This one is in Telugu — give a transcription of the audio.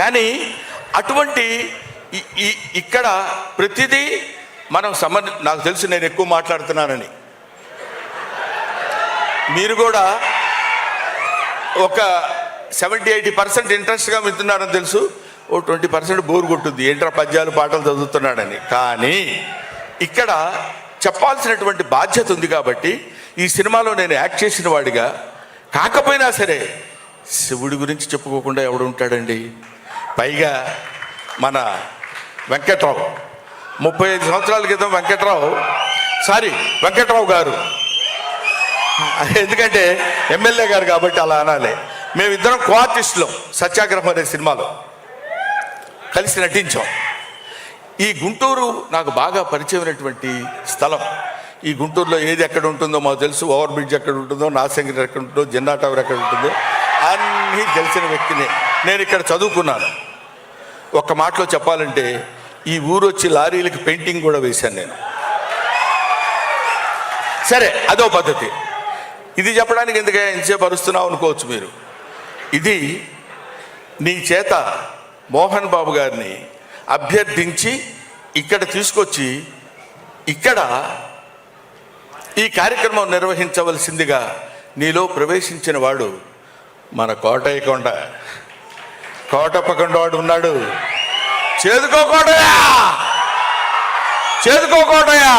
కానీ అటువంటి ఇక్కడ ప్రతిదీ మనం సమర్ నాకు తెలుసు నేను ఎక్కువ మాట్లాడుతున్నానని. మీరు కూడా ఒక సెవెంటీ ఎయిటీ పర్సెంట్ ఇంట్రెస్ట్గా వింటున్నారని తెలుసు. ఓ ట్వంటీ పర్సెంట్ బోర్ కొట్టుద్ది. ఏంట్రా పద్యాలు పాటలు చదువుతున్నాడని. కానీ ఇక్కడ చెప్పాల్సినటువంటి బాధ్యత ఉంది కాబట్టి ఈ సినిమాలో నేను యాక్ట్ చేసిన వాడిగా కాకపోయినా సరే శివుడి గురించి చెప్పుకోకుండా ఎవడు ఉంటాడండి? పైగా మన వెంకట్రావు. ముప్పై ఐదు సంవత్సరాల క్రితం వెంకట్రావు. సారీ వెంకట్రావు గారు. ఎందుకంటే ఎమ్మెల్యే గారు కాబట్టి అలా అనాలి. మేమిద్దరం కోఆర్టిస్టులో సత్యాగ్రహం అనే సినిమాలో. కలిసి నటించాం. ఈ గుంటూరు నాకు బాగా పరిచయమైనటువంటి స్థలం. ఈ గుంటూరులో ఏది ఎక్కడ ఉంటుందో మాకు తెలుసు. ఓవర్ బ్రిడ్జ్ ఎక్కడ ఉంటుందో నాసంగిరి ఎక్కడ ఉంటుందో జిన్నా టవర్ ఎక్కడ ఉంటుందో అన్నీ తెలిసిన వ్యక్తిని. నేను ఇక్కడ చదువుకున్నాను. ఒక్క మాటలో చెప్పాలంటే ఈ ఊరు వచ్చి లారీలకి పెయింటింగ్ కూడా వేశాను నేను. సరే అదో పద్ధతి. ఇది చెప్పడానికి ఎందుకే ఎంతసేపు అరుస్తున్నావు అనుకోవచ్చు మీరు. ఇది నీ చేత మోహన్ బాబు గారిని అభ్యర్థించి ఇక్కడ తీసుకొచ్చి ఇక్కడ ఈ కార్యక్రమం నిర్వహించవలసిందిగా నీలో ప్రవేశించిన వాడు మన కోటయ్య కొండ. కోటప్పకొండ వాడు ఉన్నాడు. చేదుకోకోటయా చేదుకోకోటయా